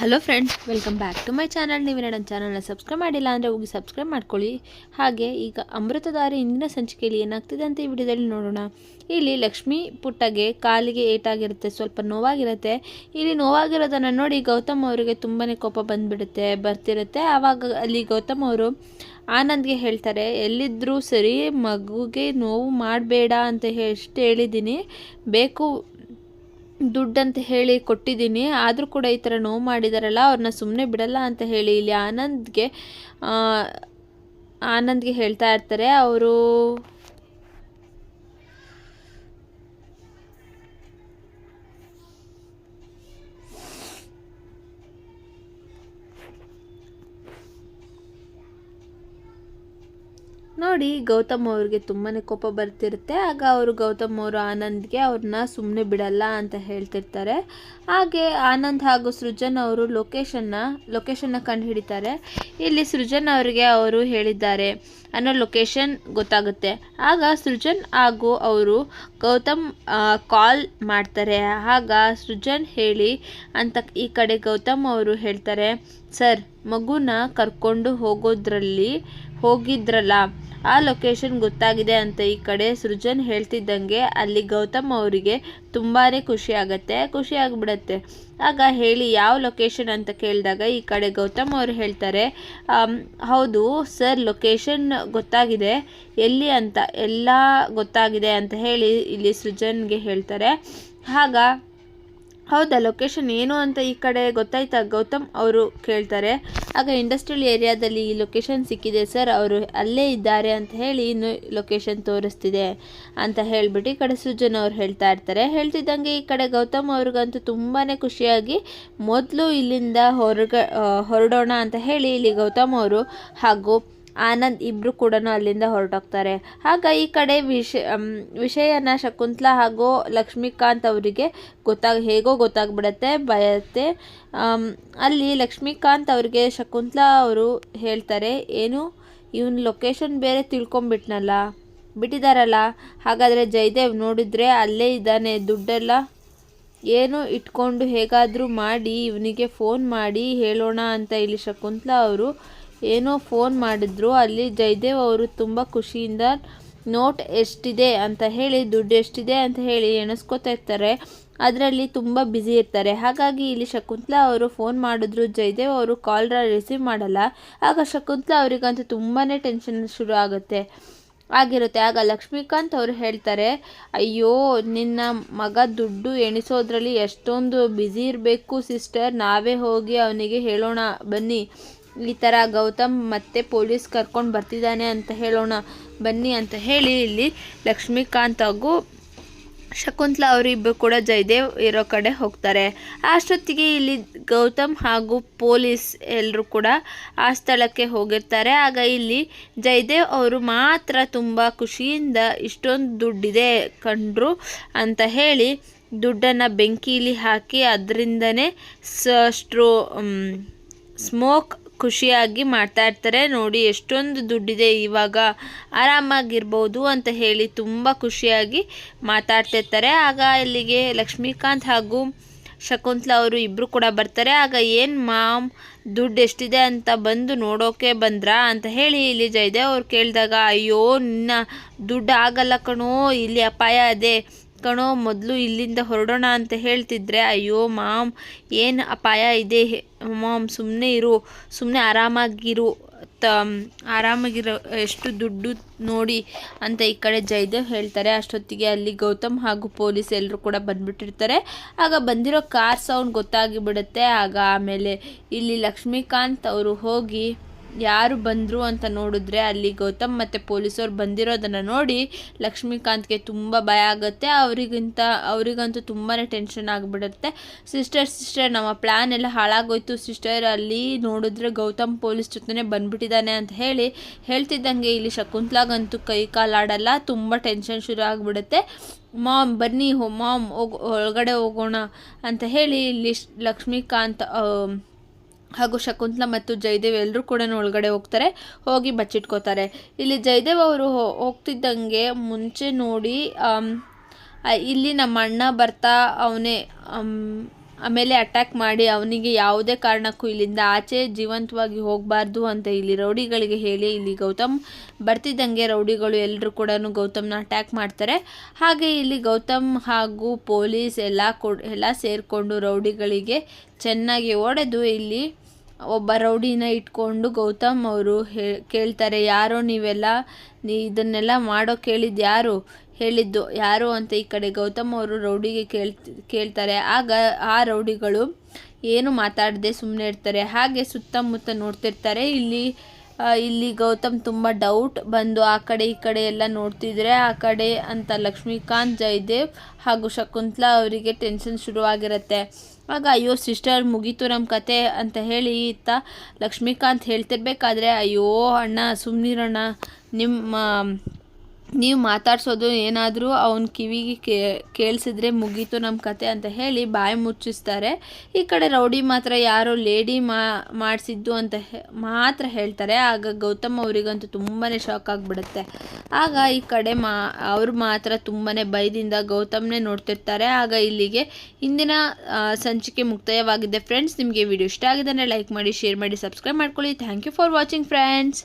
Hello friends welcome back to my channel ನೀವು ನನ್ನ ಚಾನಲ್ನ ಸಬ್ಸ್ಕ್ರೈಬ್ ಮಾಡಿಲ್ಲ ಅಂದರೆ ಹೋಗಿ ಸಬ್ಸ್ಕ್ರೈಬ್ ಮಾಡ್ಕೊಳ್ಳಿ. ಹಾಗೆ ಈಗ ಅಮೃತಧಾರೆ ಇಂದಿನ ಸಂಚಿಕೆಯಲ್ಲಿ ಏನಾಗ್ತಿದೆ ಅಂತ ಈ ವಿಡಿಯೋದಲ್ಲಿ ನೋಡೋಣ. ಇಲ್ಲಿ ಲಕ್ಷ್ಮಿ ಪುಟ್ಟಗೆ ಕಾಲಿಗೆ ಏಟಾಗಿರುತ್ತೆ, ಸ್ವಲ್ಪ ನೋವಾಗಿರುತ್ತೆ. ಇಲ್ಲಿ ನೋವಾಗಿರೋದನ್ನು ನೋಡಿ ಗೌತಮ್ ಅವರಿಗೆ ತುಂಬಾ ಕೋಪ ಬಂದುಬಿಡುತ್ತೆ, ಬರ್ತಿರುತ್ತೆ. ಆವಾಗ ಅಲ್ಲಿ ಗೌತಮ್ ಅವರು ಆನಂದ್ಗೆ ಹೇಳ್ತಾರೆ ಎಲ್ಲಿದ್ದರೂ ಸರಿ ಮಗುಗೆ ನೋವು ಮಾಡಬೇಡ ಅಂತ ಎಷ್ಟು ಹೇಳಿದ್ದೀನಿ. ಬೇಕು ದುಡ್ಡಂತ ಹೇಳಿ ಕೊಟ್ಟಿದ್ದೀನಿ. ಆದರೂ ಕೂಡ ಈ ಥರ ನೋವು ಮಾಡಿದಾರಲ್ಲ ಅವ್ರನ್ನ ಸುಮ್ಮನೆ ಬಿಡಲ್ಲ ಅಂತ ಹೇಳಿ ಇಲ್ಲಿ ಆನಂದ್ಗೆ ಆನಂದ್ಗೆ ಹೇಳ್ತಾ ಇರ್ತಾರೆ. ಅವರು ನೋಡಿ ಗೌತಮ್ ಅವ್ರಿಗೆ ತುಂಬಾ ಕೋಪ ಬರ್ತಿರುತ್ತೆ. ಆಗ ಅವರು ಗೌತಮ್ ಅವರು ಆನಂದ್ಗೆ ಅವ್ರನ್ನ ಸುಮ್ಮನೆ ಬಿಡಲ್ಲ ಅಂತ ಹೇಳ್ತಿರ್ತಾರೆ. ಹಾಗೆ ಆನಂದ್ ಹಾಗೂ ಸೃಜನ್ ಅವರು ಲೊಕೇಶನ್ನ ಲೊಕೇಶನ್ನ ಕಂಡು ಹಿಡಿತಾರೆ ಇಲ್ಲಿ ಸೃಜನ್ ಅವರಿಗೆ ಅವರು ಹೇಳಿದ್ದಾರೆ ಅನ್ನೋ ಲೊಕೇಶನ್ ಗೊತ್ತಾಗುತ್ತೆ. ಆಗ ಸೃಜನ್ ಹಾಗೂ ಅವರು ಗೌತಮ್ ಕಾಲ್ ಮಾಡ್ತಾರೆ. ಆಗ ಸೃಜನ್ ಹೇಳಿ ಅಂತ ಈ ಕಡೆ ಗೌತಮ್ ಅವರು ಹೇಳ್ತಾರೆ, ಸರ್ ಮಗುನ ಕರ್ಕೊಂಡು ಹೋಗೋದ್ರಲ್ಲಿ, ಹೋಗಿದ್ರಲ್ಲ ಆ ಲೊಕೇಶನ್ ಗೊತ್ತಾಗಿದೆ ಅಂತ ಈ ಕಡೆ ಸೃಜನ್ ಹೇಳ್ತಿದ್ದಂಗೆ ಅಲ್ಲಿ ಗೌತಮ್ ಅವರಿಗೆ ತುಂಬಾ ಖುಷಿ ಆಗುತ್ತೆ. ಖುಷಿ ಆಗಿಬಿಡತ್ತೆ. ಆಗ ಹೇಳಿ ಯಾವ ಲೊಕೇಶನ್ ಅಂತ ಕೇಳಿದಾಗ ಈ ಕಡೆ ಗೌತಮ್ ಅವರು ಹೇಳ್ತಾರೆ ಹೌದು ಸರ್ ಲೊಕೇಶನ್ ಗೊತ್ತಾಗಿದೆ. ಎಲ್ಲಿ ಅಂತ, ಎಲ್ಲ ಗೊತ್ತಾಗಿದೆ ಅಂತ ಹೇಳಿ ಇಲ್ಲಿ ಸೃಜನ್ಗೆ ಹೇಳ್ತಾರೆ. ಆಗ ಹೌದಾ ಲೊಕೇಶನ್ ಏನು ಅಂತ ಈ ಕಡೆ ಗೊತ್ತಾಯ್ತಾ? ಗೌತಮ್ ಅವರು ಕೇಳ್ತಾರೆ. ಆಗ ಇಂಡಸ್ಟ್ರಿಯಲ್ ಏರಿಯಾದಲ್ಲಿ ಈ ಲೊಕೇಶನ್ ಸಿಕ್ಕಿದೆ ಸರ್ ಅವರು ಅಲ್ಲೇ ಇದ್ದಾರೆ ಅಂತ ಹೇಳಿ ಇನ್ನು ಲೊಕೇಶನ್ ತೋರಿಸ್ತಿದೆ ಅಂತ ಹೇಳಿಬಿಟ್ಟು ಈ ಕಡೆ ಸುಜನ್ ಅವ್ರು ಹೇಳ್ತಾ ಇರ್ತಾರೆ. ಹೇಳ್ತಿದ್ದಂಗೆ ಈ ಕಡೆ ಗೌತಮ್ ಅವ್ರಿಗಂತೂ ತುಂಬಾ ಖುಷಿಯಾಗಿ ಮೊದಲು ಇಲ್ಲಿಂದ ಹೊರಗ ಹೊರಡೋಣ ಅಂತ ಹೇಳಿ ಇಲ್ಲಿ ಗೌತಮ್ ಅವರು ಹಾಗೂ ಆನಂದ್ ಇಬ್ಬರು ಕೂಡ ಅಲ್ಲಿಂದ ಹೊರಟೋಗ್ತಾರೆ. ಆಗ ಈ ಕಡೆ ವಿಷ ವಿಷಯನ ಶಕುಂತಲಾ ಹಾಗೂ ಲಕ್ಷ್ಮೀಕಾಂತ್ ಅವರಿಗೆ ಗೊತ್ತಾಗ, ಹೇಗೋ ಗೊತ್ತಾಗ್ಬಿಡತ್ತೆ, ಬಯತ್ತೆ. ಅಲ್ಲಿ ಲಕ್ಷ್ಮೀಕಾಂತ್ ಅವರಿಗೆ ಶಕುಂತಲಾ ಅವರು ಹೇಳ್ತಾರೆ, ಏನು? ಇವನ್ ಲೊಕೇಶನ್ ಬೇರೆ ತಿಳ್ಕೊಂಬಿಟ್ನಲ್ಲ, ಬಿಟ್ಟಿದಾರಲ್ಲ? ಹಾಗಾದರೆ ಜಯದೇವ್ ನೋಡಿದರೆ ಅಲ್ಲೇ ಇದ್ದಾನೆ, ದುಡ್ಡೆಲ್ಲ ಏನು ಇಟ್ಕೊಂಡು ಹೇಗಾದರೂ ಮಾಡಿ, ಇವನಿಗೆ ಫೋನ್ ಮಾಡಿ ಹೇಳೋಣ ಅಂತ ಇಲ್ಲಿ ಶಕುಂತಲಾ ಅವರು ಏನೋ ಫೋನ್ ಮಾಡಿದ್ರು. ಅಲ್ಲಿ ಜಯದೇವ್ ಅವರು ತುಂಬ ಖುಷಿಯಿಂದ, ನೋಟ್ ಎಷ್ಟಿದೆ ಅಂತ ಹೇಳಿ, ದುಡ್ಡು ಎಷ್ಟಿದೆ ಅಂತ ಹೇಳಿ ಎಣಿಸ್ಕೊತಾ ಇರ್ತಾರೆ. ಅದರಲ್ಲಿ ತುಂಬ ಬ್ಯುಸಿ ಇರ್ತಾರೆ. ಹಾಗಾಗಿ ಇಲ್ಲಿ ಶಕುಂತ್ಲಾ ಅವರು ಫೋನ್ ಮಾಡಿದ್ರು. ಜಯದೇವ್ ಅವರು ಕಾಲ್ ರಿಸೀವ್ ಮಾಡಲ್ಲ. ಆಗ ಶಕುಂತ್ಲಾ ಅವರಿಗಂತೂ ತುಂಬಾ ಟೆನ್ಷನ್ ಶುರು ಆಗುತ್ತೆ, ಆಗಿರುತ್ತೆ. ಆಗ ಲಕ್ಷ್ಮೀಕಾಂತ್ ಅವರು ಹೇಳ್ತಾರೆ, ಅಯ್ಯೋ, ನಿನ್ನ ಮಗ ದುಡ್ಡು ಎಣಿಸೋದ್ರಲ್ಲಿ ಎಷ್ಟೊಂದು ಬ್ಯುಸಿ ಇರಬೇಕು, ಸಿಸ್ಟರ್. ನಾವೇ ಹೋಗಿ ಅವನಿಗೆ ಹೇಳೋಣ. ಬನ್ನಿ. ಈ ಥರ ಗೌತಮ್ ಮತ್ತೆ ಪೊಲೀಸ್ ಕರ್ಕೊಂಡು ಬರ್ತಿದ್ದಾನೆ ಅಂತ ಹೇಳೋಣ, ಬನ್ನಿ ಅಂತ ಹೇಳಿ ಇಲ್ಲಿ ಲಕ್ಷ್ಮೀಕಾಂತ್ ಹಾಗೂ ಶಕುಂತ್ಲಾ ಅವರಿಬ್ಬರು ಕೂಡ ಜಯದೇವ್ ಇರೋ ಕಡೆ ಹೋಗ್ತಾರೆ. ಅಷ್ಟೊತ್ತಿಗೆ ಇಲ್ಲಿ ಗೌತಮ್ ಹಾಗೂ ಪೊಲೀಸ್ ಎಲ್ಲರೂ ಕೂಡ ಆ ಸ್ಥಳಕ್ಕೆ ಹೋಗಿರ್ತಾರೆ. ಆಗ ಇಲ್ಲಿ ಜಯದೇವ್ ಅವರು ಮಾತ್ರ ತುಂಬ ಖುಷಿಯಿಂದ ಇಷ್ಟೊಂದು ದುಡ್ಡಿದೆ ಕಂಡ್ರು ಅಂತ ಹೇಳಿ ದುಡ್ಡನ್ನು ಬೆಂಕಿಲಿ ಹಾಕಿ ಅದರಿಂದನೇ ಸ್ಟ್ರೋ ಸ್ಮೋಕ್ ಖುಷಿಯಾಗಿ ಮಾಡ್ತಾ ಇರ್ತಾರೆ. ನೋಡಿ, ಎಷ್ಟೊಂದು ದುಡ್ಡಿದೆ, ಇವಾಗ ಆರಾಮಾಗಿರ್ಬೋದು ಅಂತ ಹೇಳಿ ತುಂಬ ಖುಷಿಯಾಗಿ ಮಾತಾಡ್ತಿರ್ತಾರೆ ಆಗ ಇಲ್ಲಿಗೆ ಲಕ್ಷ್ಮೀಕಾಂತ್ ಹಾಗೂ ಶಕುಂತ್ಲಾ ಅವರು ಇಬ್ಬರು ಕೂಡ ಬರ್ತಾರೆ. ಆಗ ಏನು ಮಾಮ್, ದುಡ್ಡು ಎಷ್ಟಿದೆ ಅಂತ ಬಂದು ನೋಡೋಕೆ ಬಂದ್ರಾ ಅಂತ ಹೇಳಿ ಇಲ್ಲಿ ಜಯದೇವ್ ಅವ್ರು ಕೇಳಿದಾಗ, ಅಯ್ಯೋ, ನಿನ್ನ ದುಡ್ಡು ಆಗಲ್ಲ ಕಣೋ, ಇಲ್ಲಿ ಅಪಾಯ ಅದೇ ಕಣೋ, ಮೊದಲು ಇಲ್ಲಿಂದ ಹೊರಡೋಣ ಅಂತ ಹೇಳ್ತಿದ್ರೆ, ಅಯ್ಯೋ ಮಾಮ್, ಏನು ಅಪಾಯ ಇದೆ? ಮಾಮ್ ಸುಮ್ಮನೆ ಇರು ಸುಮ್ಮನೆ ಆರಾಮಾಗಿರು ತ ಆರಾಮಾಗಿರೋ ಎಷ್ಟು ದುಡ್ಡು ನೋಡಿ ಅಂತ ಈ ಕಡೆ ಜಯದೇವ್ ಹೇಳ್ತಾರೆ. ಅಷ್ಟೊತ್ತಿಗೆ ಅಲ್ಲಿ ಗೌತಮ್ ಹಾಗೂ ಪೊಲೀಸ್ ಎಲ್ಲರೂ ಕೂಡ ಬಂದುಬಿಟ್ಟಿರ್ತಾರೆ. ಆಗ ಬಂದಿರೋ ಕಾರ್ ಸೌಂಡ್ ಗೊತ್ತಾಗಿಬಿಡುತ್ತೆ. ಆಗ ಆಮೇಲೆ ಇಲ್ಲಿ ಲಕ್ಷ್ಮೀಕಾಂತ್ ಅವರು ಹೋಗಿ ಯಾರು ಬಂದರು ಅಂತ ನೋಡಿದ್ರೆ ಅಲ್ಲಿ ಗೌತಮ್ ಮತ್ತು ಪೊಲೀಸವ್ರು ಬಂದಿರೋದನ್ನು ನೋಡಿ ಲಕ್ಷ್ಮೀಕಾಂತ್ಗೆ ತುಂಬ ಭಯ ಆಗುತ್ತೆ. ಅವರಿಗಿಂತ, ಅವರಿಗಂತೂ ತುಂಬಾ ಟೆನ್ಷನ್ ಆಗಿಬಿಡುತ್ತೆ. ಸಿಸ್ಟರ್ ಸಿಸ್ಟರ್ ನಮ್ಮ ಪ್ಲ್ಯಾನ್ ಎಲ್ಲ ಹಾಳಾಗೋಯ್ತು. ಸಿಸ್ಟರ್ ಅಲ್ಲಿ ನೋಡಿದ್ರೆ ಗೌತಮ್ ಪೊಲೀಸ್ ಜೊತೆನೇ ಬಂದುಬಿಟ್ಟಿದ್ದಾನೆ ಅಂತ ಹೇಳಿ ಹೇಳ್ತಿದ್ದಂಗೆ ಇಲ್ಲಿ ಶಕುಂತಲಾಗಂತೂ ಕೈ ಕಾಲಾಡಲ್ಲ ತುಂಬ ಟೆನ್ಷನ್ ಶುರು ಆಗಿಬಿಡುತ್ತೆ. ಮಾಮ್, ಬನ್ನಿ ಹೋ, ಮಾಮ್, ಹೋಗ್, ಒಳಗಡೆ ಹೋಗೋಣ ಅಂತ ಹೇಳಿ ಇಲ್ಲಿ ಲಕ್ಷ್ಮೀಕಾಂತ್ ಹಾಗೂ ಶಕುಂತಲ ಮತ್ತು ಜಯದೇವ್ ಎಲ್ಲರೂ ಕೂಡ ಒಳಗಡೆ ಹೋಗ್ತಾರೆ, ಹೋಗಿ ಬಚ್ಚಿಟ್ಕೋತಾರೆ. ಇಲ್ಲಿ ಜಯದೇವ್ ಅವರು ಹೋಗ್ತಿದ್ದಂಗೆ ಮುಂಚೆ ನೋಡಿ ಇಲ್ಲಿ ನಮ್ಮ ಅಣ್ಣ ಬರ್ತಾ ಅವನೇ ಆಮೇಲೆ ಅಟ್ಯಾಕ್ ಮಾಡಿ ಅವನಿಗೆ ಯಾವುದೇ ಕಾರಣಕ್ಕೂ ಇಲ್ಲಿಂದ ಆಚೆ ಜೀವಂತವಾಗಿ ಹೋಗಬಾರ್ದು ಅಂತ ಇಲ್ಲಿ ರೌಡಿಗಳಿಗೆ ಹೇಳಿ ಇಲ್ಲಿ ಗೌತಮ್ ಬರ್ತಿದ್ದಂಗೆ ರೌಡಿಗಳು ಎಲ್ಲರೂ ಕೂಡ ಗೌತಮ್ನ ಅಟ್ಯಾಕ್ ಮಾಡ್ತಾರೆ. ಹಾಗೆ ಇಲ್ಲಿ ಗೌತಮ್ ಹಾಗೂ ಪೊಲೀಸ್ ಎಲ್ಲ ಎಲ್ಲ ಸೇರಿಕೊಂಡು ರೌಡಿಗಳಿಗೆ ಚೆನ್ನಾಗಿ ಒಡೆದು ಇಲ್ಲಿ ಒಬ್ಬ ರೌಡಿನ ಇಟ್ಕೊಂಡು ಗೌತಮ್ ಅವರು ಹೇ, ಕೇಳ್ತಾರೆ, ಯಾರೋ ನೀವೆಲ್ಲ ನೀ, ಇದನ್ನೆಲ್ಲ ಮಾಡೋ ಕೇಳಿದ್ದು ಯಾರು? ಹೇಳಿದ್ದು, ಯಾರು ಅಂತ ಈ ಕಡೆ ಗೌತಮ್ ಅವರು ರೌಡಿಗೆ ಕೇಳ್ ಕೇಳ್ತಾರೆ. ಆಗ ಆ ರೌಡಿಗಳು ಏನು ಮಾತಾಡದೆ ಸುಮ್ಮನೆ ಇರ್ತಾರೆ. ಹಾಗೆ ಸುತ್ತಮುತ್ತ ನೋಡ್ತಿರ್ತಾರೆ. ಇಲ್ಲಿ ಇಲ್ಲಿ ಗೌತಮ್ ತುಂಬ ಡೌಟ್ ಬಂದು ಆ ಕಡೆ ಈ ಕಡೆ ಎಲ್ಲ ನೋಡ್ತಿದ್ರೆ ಆ ಕಡೆ ಅಂತ ಲಕ್ಷ್ಮೀಕಾಂತ್, ಜಯದೇವ್ ಹಾಗೂ ಶಕುಂತ್ಲಾ ಅವರಿಗೆ ಟೆನ್ಷನ್ ಶುರುವಾಗಿರುತ್ತೆ. ಆಗ ಅಯ್ಯೋ ಸಿಸ್ಟರ್ ಮುಗೀತು ನಮ್ಮ ಕತೆ ಅಂತ ಹೇಳಿ ಇತ್ತ ಲಕ್ಷ್ಮೀಕಾಂತ್ ಹೇಳ್ತಿರ್ಬೇಕಾದ್ರೆ, ಅಯ್ಯೋ ಅಣ್ಣ ಸುಮ್ಮನಿರೋಣ ನಿಮ್ಮ ನೀವು ಮಾತಾಡ್ಸೋದು ಏನಾದರೂ ಅವನ ಕಿವಿಗೆ ಕೇಳಿಸಿದ್ರೆ ಮುಗೀತು ನಮ್ಮ ಕತೆ ಅಂತ ಹೇಳಿ ಬಾಯಿ ಮುಚ್ಚಿಸ್ತಾರೆ. ಈ ಕಡೆ ರೌಡಿ ಮಾತ್ರ ಯಾರೋ ಲೇಡಿ ಮಾ, ಮಾಡಿಸಿದ್ದು ಅಂತ ಮಾತ್ರ ಹೇಳ್ತಾರೆ. ಆಗ ಗೌತಮ್ ಅವರಿಗಂತೂ ತುಂಬಾ ಶಾಕ್ ಆಗಿಬಿಡುತ್ತೆ. ಆಗ ಈ ಕಡೆ ಮಾ, ಅವ್ರು ಮಾತ್ರ ತುಂಬಾ ಭಯದಿಂದ ಗೌತಮ್ನೇ ನೋಡ್ತಿರ್ತಾರೆ. ಆಗ ಇಲ್ಲಿಗೆ ಇಂದಿನ ಸಂಚಿಕೆ ಮುಕ್ತಾಯವಾಗಿದೆ. ಫ್ರೆಂಡ್ಸ್ ನಿಮಗೆ ವಿಡಿಯೋ ಇಷ್ಟ ಆಗಿದೆ ಲೈಕ್ ಮಾಡಿ ಶೇರ್ ಮಾಡಿ ಸಬ್ಸ್ಕ್ರೈಬ್ ಮಾಡ್ಕೊಳ್ಳಿ. Thank you for watching friends